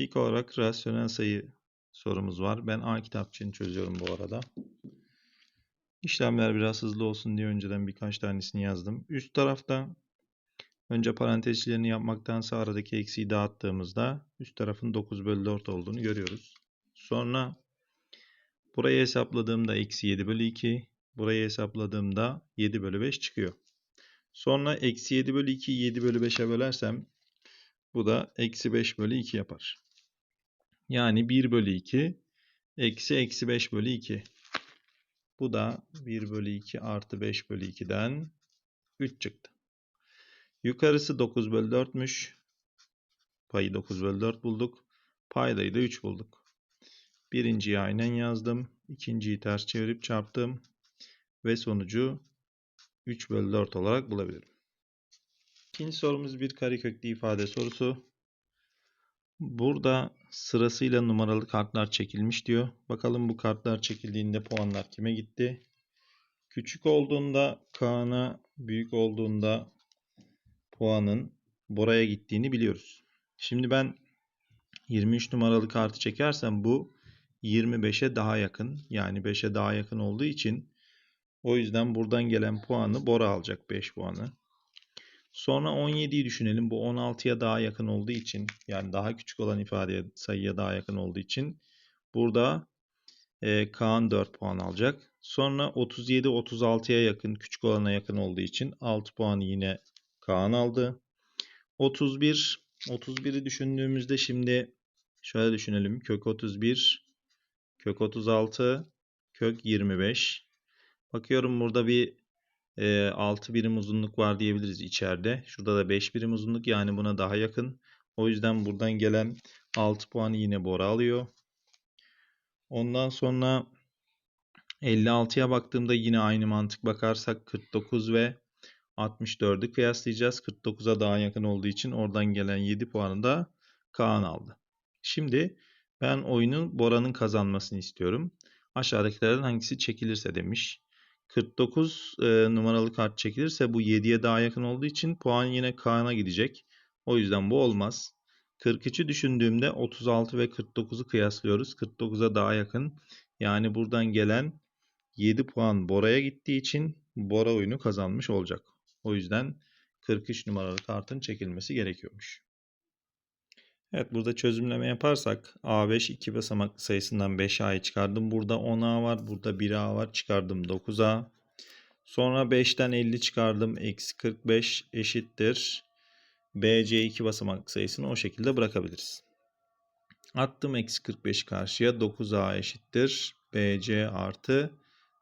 İlk olarak rasyonel sayı sorumuz var. Ben A kitapçığını çözüyorum bu arada. İşlemler biraz hızlı olsun diye önceden birkaç tanesini yazdım. Üst tarafta önce parantez içlerini yapmaktansa aradaki eksiği dağıttığımızda üst tarafın 9 bölü 4 olduğunu görüyoruz. Sonra burayı hesapladığımda eksi 7 bölü 2. Burayı hesapladığımda 7 bölü 5 çıkıyor. Sonra eksi 7 bölü 2'yi 7 bölü 5'e bölersem bu da eksi 5 bölü 2 yapar. Yani 1 bölü 2 eksi eksi 5 bölü 2. Bu da 1 bölü 2 artı 5 bölü 2'den 3 çıktı. Yukarısı 9 bölü 4'müş. Payı 9 bölü 4 bulduk. Paydayı da 3 bulduk. Birinciyi aynen yazdım. İkinciyi ters çevirip çarptım. Ve sonucu 3 bölü 4 olarak bulabilirim. İkinci sorumuz bir kareköklü ifade sorusu. Burada sırasıyla numaralı kartlar çekilmiş diyor. Bakalım bu kartlar çekildiğinde puanlar kime gitti? Küçük olduğunda Kaan'a, büyük olduğunda puanın Bora'ya gittiğini biliyoruz. Şimdi ben 23 numaralı kartı çekersem bu 25'e daha yakın. Yani 5'e daha yakın olduğu için o yüzden buradan gelen puanı Bora alacak 5 puanı. Sonra 17'yi düşünelim. Bu 16'ya daha yakın olduğu için yani daha küçük olan ifadeye sayıya daha yakın olduğu için burada e, Kaan 4 puan alacak. Sonra 37 36'ya yakın küçük olana yakın olduğu için 6 puanı yine Kaan aldı. 31 31'i düşündüğümüzde şimdi şöyle düşünelim. Kök 31 kök 36 kök 25 Bakıyorum burada bir e, 6 birim uzunluk var diyebiliriz içeride. Şurada da 5 birim uzunluk yani buna daha yakın. O yüzden buradan gelen 6 puanı yine Bora alıyor. Ondan sonra 56'ya baktığımda yine aynı mantık bakarsak 49 ve 64'ü kıyaslayacağız. 49'a daha yakın olduğu için oradan gelen 7 puanı da Kaan aldı. Şimdi ben oyunun Bora'nın kazanmasını istiyorum. Aşağıdakilerden hangisi çekilirse demiş. 49 e, numaralı kart çekilirse bu 7'ye daha yakın olduğu için puan yine Kaan'a gidecek. O yüzden bu olmaz. 43'ü düşündüğümde 36 ve 49'u kıyaslıyoruz. 49'a daha yakın. Yani buradan gelen 7 puan Bora'ya gittiği için Bora oyunu kazanmış olacak. O yüzden 43 numaralı kartın çekilmesi gerekiyormuş. Evet burada çözümleme yaparsak A5 iki basamaklı sayısından 5A'yı çıkardım. Burada 10A var. Burada 1A var. Çıkardım 9A. Sonra 5'ten 50 çıkardım. Eksi 45 eşittir. BC iki basamaklı sayısını o şekilde bırakabiliriz. Attım eksi 45'i karşıya. 9A eşittir. BC artı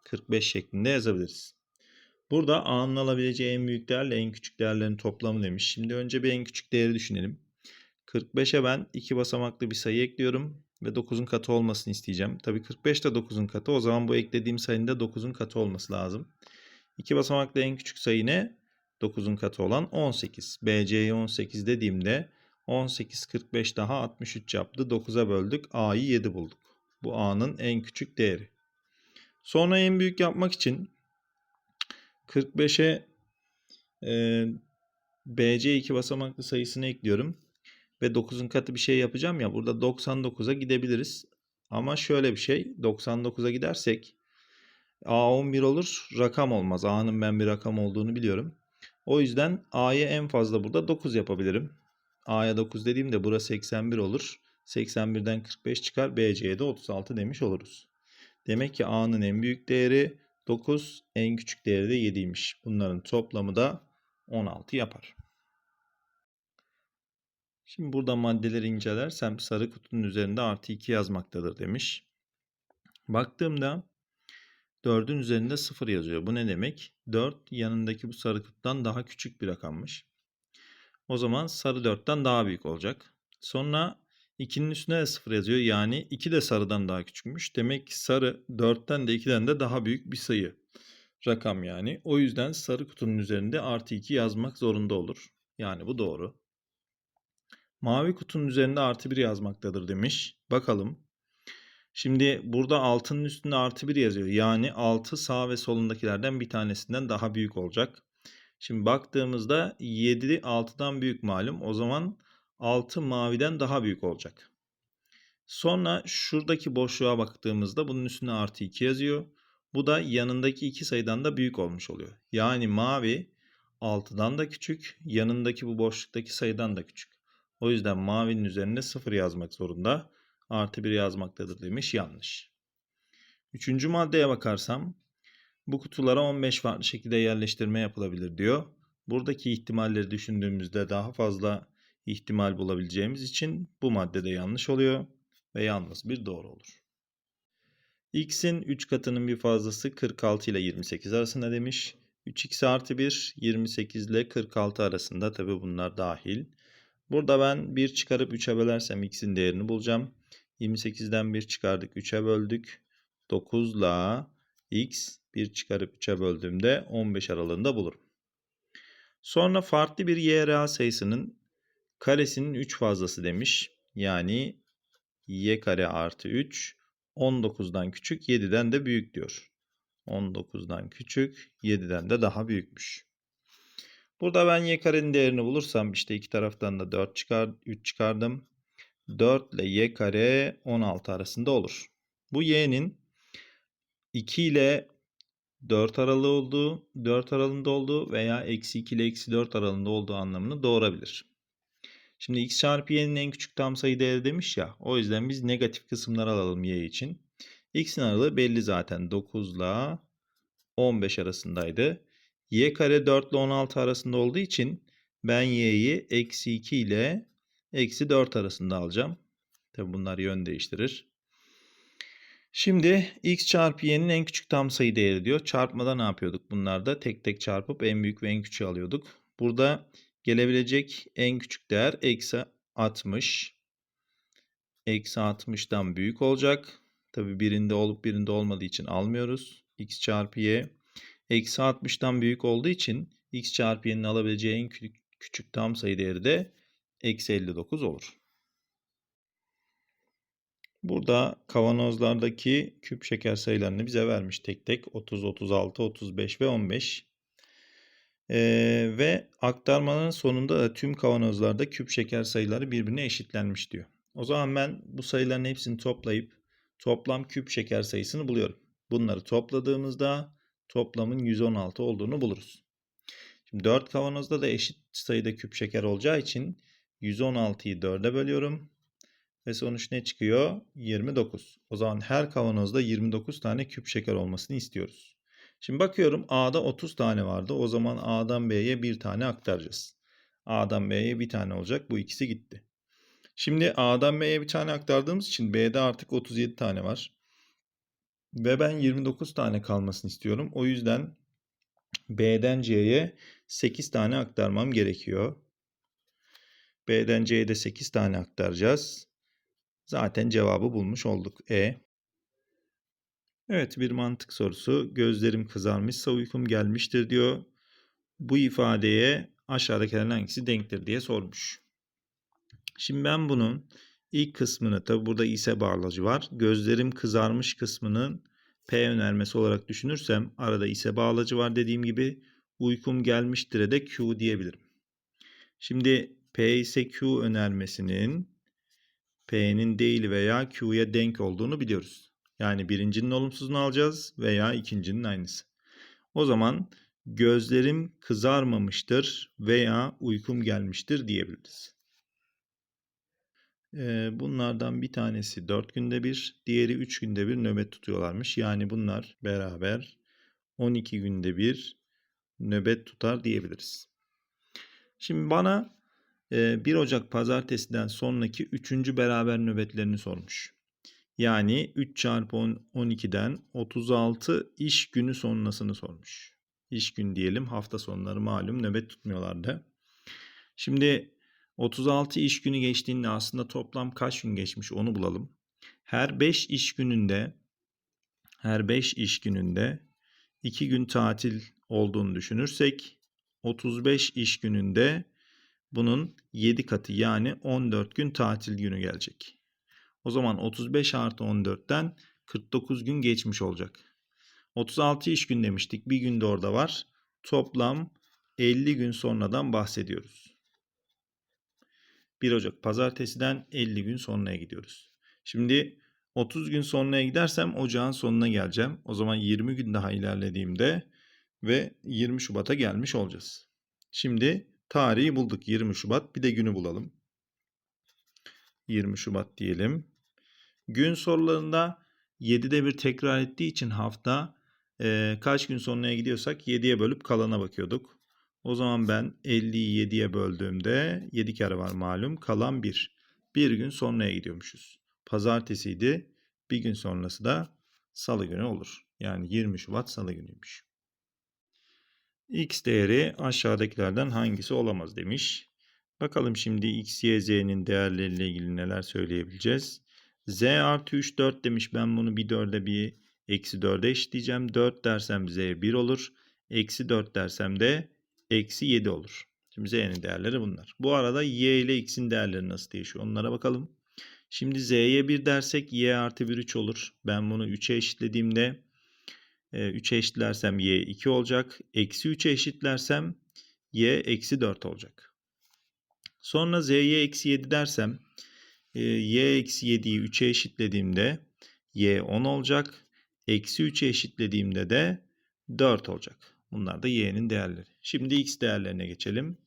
45 şeklinde yazabiliriz. Burada A'nın alabileceği en büyük değerle en küçük değerlerin toplamı demiş. Şimdi önce bir en küçük değeri düşünelim. 45'e ben 2 basamaklı bir sayı ekliyorum ve 9'un katı olmasını isteyeceğim. Tabii 45 de 9'un katı. O zaman bu eklediğim sayının da 9'un katı olması lazım. 2 basamaklı en küçük sayı ne? 9'un katı olan 18. BC'ye 18 dediğimde 18 45 daha 63 yaptı. 9'a böldük. A'yı 7 bulduk. Bu A'nın en küçük değeri. Sonra en büyük yapmak için 45'e e, BC 2 basamaklı sayısını ekliyorum ve 9'un katı bir şey yapacağım ya burada 99'a gidebiliriz. Ama şöyle bir şey 99'a gidersek A11 olur rakam olmaz. A'nın ben bir rakam olduğunu biliyorum. O yüzden A'ya en fazla burada 9 yapabilirim. A'ya 9 dediğimde burası 81 olur. 81'den 45 çıkar. BC'ye de 36 demiş oluruz. Demek ki A'nın en büyük değeri 9, en küçük değeri de 7'ymiş. Bunların toplamı da 16 yapar. Şimdi burada maddeleri incelersem sarı kutunun üzerinde artı 2 yazmaktadır demiş. Baktığımda 4'ün üzerinde 0 yazıyor. Bu ne demek? 4 yanındaki bu sarı kutudan daha küçük bir rakammış. O zaman sarı 4'ten daha büyük olacak. Sonra 2'nin üstüne de 0 yazıyor. Yani 2 de sarıdan daha küçükmüş. Demek ki sarı 4'ten de 2'den de daha büyük bir sayı. Rakam yani. O yüzden sarı kutunun üzerinde artı 2 yazmak zorunda olur. Yani bu doğru. Mavi kutunun üzerinde artı 1 yazmaktadır demiş. Bakalım. Şimdi burada altının üstünde artı 1 yazıyor. Yani 6 sağ ve solundakilerden bir tanesinden daha büyük olacak. Şimdi baktığımızda 7 6'dan büyük malum. O zaman 6 maviden daha büyük olacak. Sonra şuradaki boşluğa baktığımızda bunun üstüne artı 2 yazıyor. Bu da yanındaki iki sayıdan da büyük olmuş oluyor. Yani mavi 6'dan da küçük, yanındaki bu boşluktaki sayıdan da küçük. O yüzden mavinin üzerine 0 yazmak zorunda. Artı 1 yazmaktadır demiş. Yanlış. Üçüncü maddeye bakarsam bu kutulara 15 farklı şekilde yerleştirme yapılabilir diyor. Buradaki ihtimalleri düşündüğümüzde daha fazla ihtimal bulabileceğimiz için bu maddede yanlış oluyor ve yalnız bir doğru olur. X'in 3 katının bir fazlası 46 ile 28 arasında demiş. 3x artı 1 28 ile 46 arasında tabi bunlar dahil. Burada ben 1 çıkarıp 3'e bölersem x'in değerini bulacağım. 28'den 1 çıkardık 3'e böldük. 9 ile x 1 çıkarıp 3'e böldüğümde 15 aralığında bulurum. Sonra farklı bir y sayısının karesinin 3 fazlası demiş. Yani y kare artı 3 19'dan küçük 7'den de büyük diyor. 19'dan küçük 7'den de daha büyükmüş. Burada ben y karenin değerini bulursam işte iki taraftan da 4 çıkar, 3 çıkardım. 4 ile y kare 16 arasında olur. Bu y'nin 2 ile 4 aralığı olduğu, 4 aralığında olduğu veya eksi 2 ile eksi 4 aralığında olduğu anlamını doğurabilir. Şimdi x çarpı y'nin en küçük tam sayı değeri demiş ya. O yüzden biz negatif kısımları alalım y için. x'in aralığı belli zaten. 9 ile 15 arasındaydı. Y kare 4 ile 16 arasında olduğu için ben y'yi eksi 2 ile eksi 4 arasında alacağım. Tabi bunlar yön değiştirir. Şimdi x çarpı y'nin en küçük tam sayı değeri diyor. Çarpmada ne yapıyorduk bunlarda? Tek tek çarpıp en büyük ve en küçüğü alıyorduk. Burada gelebilecek en küçük değer eksi 60. Eksi 60'dan büyük olacak. Tabi birinde olup birinde olmadığı için almıyoruz. x çarpı y. Eksi 60'dan büyük olduğu için x çarpı y'nin alabileceği en küçük, küçük tam sayı değeri de eksi 59 olur. Burada kavanozlardaki küp şeker sayılarını bize vermiş tek tek 30, 36, 35 ve 15. Ee, ve aktarmanın sonunda da tüm kavanozlarda küp şeker sayıları birbirine eşitlenmiş diyor. O zaman ben bu sayıların hepsini toplayıp toplam küp şeker sayısını buluyorum. Bunları topladığımızda toplamın 116 olduğunu buluruz. Şimdi 4 kavanozda da eşit sayıda küp şeker olacağı için 116'yı 4'e bölüyorum. Ve sonuç ne çıkıyor? 29. O zaman her kavanozda 29 tane küp şeker olmasını istiyoruz. Şimdi bakıyorum A'da 30 tane vardı. O zaman A'dan B'ye bir tane aktaracağız. A'dan B'ye bir tane olacak. Bu ikisi gitti. Şimdi A'dan B'ye bir tane aktardığımız için B'de artık 37 tane var. Ve ben 29 tane kalmasını istiyorum. O yüzden B'den C'ye 8 tane aktarmam gerekiyor. B'den C'ye de 8 tane aktaracağız. Zaten cevabı bulmuş olduk. E. Evet bir mantık sorusu. Gözlerim kızarmışsa uykum gelmiştir diyor. Bu ifadeye aşağıdakilerin hangisi denktir diye sormuş. Şimdi ben bunun ilk kısmını tabi burada ise bağlacı var. Gözlerim kızarmış kısmının P önermesi olarak düşünürsem arada ise bağlacı var dediğim gibi uykum gelmiştir'e de Q diyebilirim. Şimdi P ise Q önermesinin P'nin değil veya Q'ya denk olduğunu biliyoruz. Yani birincinin olumsuzunu alacağız veya ikincinin aynısı. O zaman gözlerim kızarmamıştır veya uykum gelmiştir diyebiliriz. Bunlardan bir tanesi 4 günde bir, diğeri 3 günde bir nöbet tutuyorlarmış. Yani bunlar beraber 12 günde bir nöbet tutar diyebiliriz. Şimdi bana 1 Ocak pazartesiden sonraki 3. beraber nöbetlerini sormuş. Yani 3 çarpı 12'den 36 iş günü sonrasını sormuş. İş gün diyelim hafta sonları malum nöbet tutmuyorlardı. Şimdi 36 iş günü geçtiğinde aslında toplam kaç gün geçmiş onu bulalım. Her 5 iş gününde her 5 iş gününde 2 gün tatil olduğunu düşünürsek 35 iş gününde bunun 7 katı yani 14 gün tatil günü gelecek. O zaman 35 artı 14'ten 49 gün geçmiş olacak. 36 iş gün demiştik. Bir gün de orada var. Toplam 50 gün sonradan bahsediyoruz. 1 Ocak pazartesiden 50 gün sonraya gidiyoruz. Şimdi 30 gün sonraya gidersem ocağın sonuna geleceğim. O zaman 20 gün daha ilerlediğimde ve 20 Şubat'a gelmiş olacağız. Şimdi tarihi bulduk 20 Şubat. Bir de günü bulalım. 20 Şubat diyelim. Gün sorularında 7'de bir tekrar ettiği için hafta e, kaç gün sonraya gidiyorsak 7'ye bölüp kalana bakıyorduk. O zaman ben 50'yi 7'ye böldüğümde 7 kere var malum kalan 1. Bir gün sonraya gidiyormuşuz. Pazartesiydi. Bir gün sonrası da salı günü olur. Yani 20 Şubat salı günüymüş. X değeri aşağıdakilerden hangisi olamaz demiş. Bakalım şimdi X, Y, Z'nin değerleriyle ilgili neler söyleyebileceğiz. Z artı 3 4 demiş. Ben bunu bir 4'e bir eksi 4'e eşitleyeceğim. 4 dersem Z 1 olur. Eksi 4 dersem de eksi 7 olur. Şimdi Z'nin değerleri bunlar. Bu arada Y ile X'in değerleri nasıl değişiyor onlara bakalım. Şimdi Z'ye 1 dersek Y artı 1 3 olur. Ben bunu 3'e eşitlediğimde 3'e eşitlersem Y 2 olacak. Eksi 3'e eşitlersem Y eksi 4 olacak. Sonra Z'ye eksi 7 dersem Y eksi 7'yi 3'e eşitlediğimde Y 10 olacak. Eksi 3'e eşitlediğimde de 4 olacak. Bunlar da y'nin değerleri. Şimdi x değerlerine geçelim.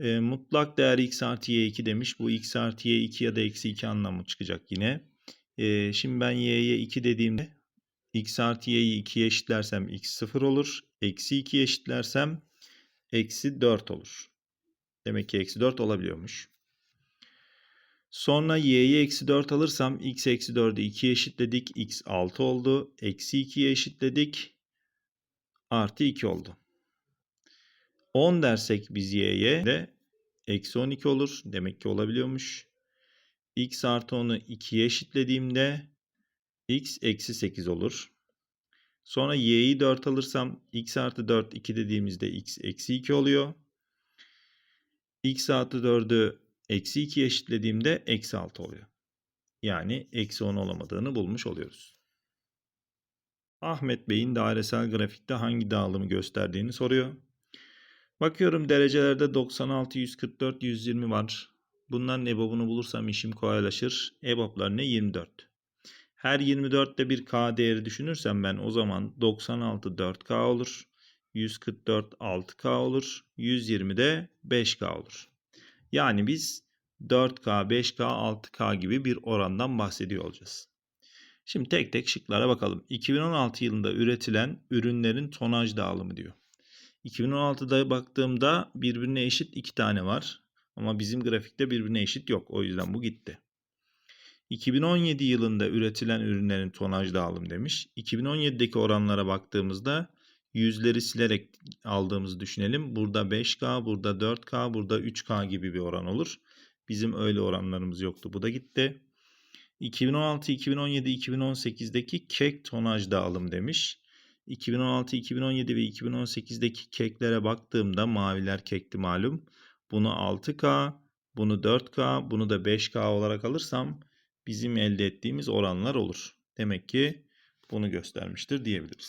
E, mutlak değer x artı y2 demiş. Bu x artı y2 ya da eksi 2 anlamı çıkacak yine. E, şimdi ben y'ye 2 dediğimde x artı y'yi 2'ye eşitlersem x 0 olur. Eksi 2'ye eşitlersem eksi 4 olur. Demek ki eksi 4 olabiliyormuş. Sonra y'ye eksi 4 alırsam x eksi 4'ü 2'ye eşitledik. x 6 oldu. Eksi 2'ye eşitledik artı 2 oldu. 10 dersek biz y'ye de eksi 12 olur. Demek ki olabiliyormuş. x artı 10'u 2'ye eşitlediğimde x eksi 8 olur. Sonra y'yi 4 alırsam x artı 4 2 dediğimizde x eksi 2 oluyor. x artı 4'ü eksi 2 eşitlediğimde eksi 6 oluyor. Yani eksi 10 olamadığını bulmuş oluyoruz. Ahmet Bey'in dairesel grafikte hangi dağılımı gösterdiğini soruyor. Bakıyorum derecelerde 96, 144, 120 var. Bunların EBOB'unu bulursam işim kolaylaşır. EBOB'lar ne? 24. Her 24'te bir K değeri düşünürsem ben o zaman 96 4K olur. 144 6K olur. 120 de 5K olur. Yani biz 4K, 5K, 6K gibi bir orandan bahsediyor olacağız. Şimdi tek tek şıklara bakalım. 2016 yılında üretilen ürünlerin tonaj dağılımı diyor. 2016'da baktığımda birbirine eşit iki tane var. Ama bizim grafikte birbirine eşit yok. O yüzden bu gitti. 2017 yılında üretilen ürünlerin tonaj dağılımı demiş. 2017'deki oranlara baktığımızda yüzleri silerek aldığımızı düşünelim. Burada 5K, burada 4K, burada 3K gibi bir oran olur. Bizim öyle oranlarımız yoktu. Bu da gitti. 2016, 2017, 2018'deki kek tonaj dağılım demiş. 2016, 2017 ve 2018'deki keklere baktığımda maviler kekti malum. Bunu 6K, bunu 4K, bunu da 5K olarak alırsam bizim elde ettiğimiz oranlar olur. Demek ki bunu göstermiştir diyebiliriz.